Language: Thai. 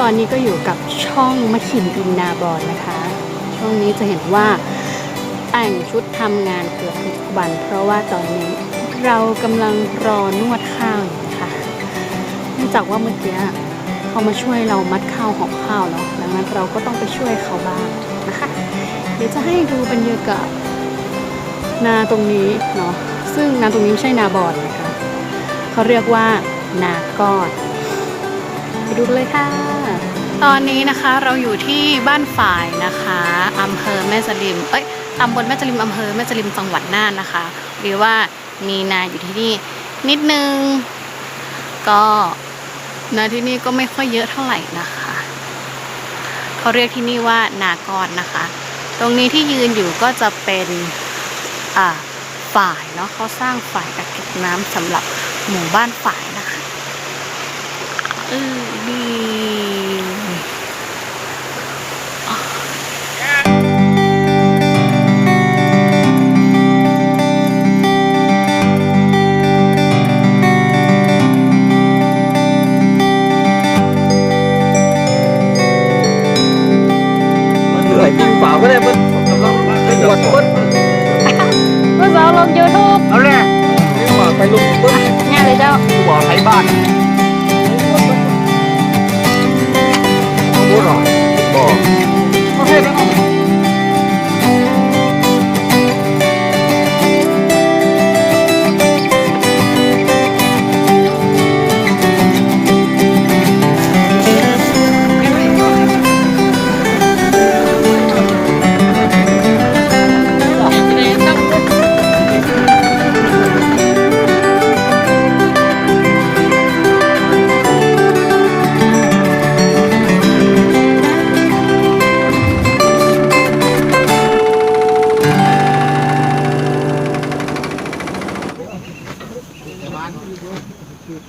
ตอนนี้ก็อยู่กับช่องมะขินบินนาบอนนะคะ ช่วงนี้จะเห็นว่าแต่งชุดทำงานเกือบทุกวัน เพราะว่าตอนนี้เรากำลังรอนวดข้าวอยู่ค่ะเนื่องจากว่าเมื่อกี้เขามาช่วยเรามัดข้าวหอมข้าวเนาะดังนั้นเราก็ต้องไปช่วยเขาบ้างนะคะเดี๋ยวจะให้ดูบรรยากาศนาตรงนี้เนาะซึ่งนาตรงนี้ไม่ใช่นาบอนนะคะเขาเรียกว่านากอด ไปดูเลยค่ะ ตอนนี้นะคะเราอยู่ที่บ้านฝ่ายนะคะอำเภอแม่สลิม เอ้ยตำบลแม่สลิมอำเภอแม่สลิมจังหวัดน่านนะคะหรือว่ามีนาอยู่ที่นี่นิดนึง ก็นาที่นี่ก็ไม่ค่อยเยอะเท่าไหร่นะคะเขาเรียกที่นี่ว่านากอดนะคะ ตรงนี้ที่ยืนอยู่ก็จะเป็นอ่าฝ่ายเนาะเขาสร้างฝ่ายกักเก็บน้ำสำหรับหมู่บ้านฝ่ายนะคะเออ ดีอะมันเหนื่อยจริงเปล่าก็ได้มันกำลังไปหวดปุ๊บเมื่อสาวลงยูทูบเอาแหละนี่ว่าไปลงปุ๊บง่ายเลยเจ้าบ่อไทยบ้าน Thank you.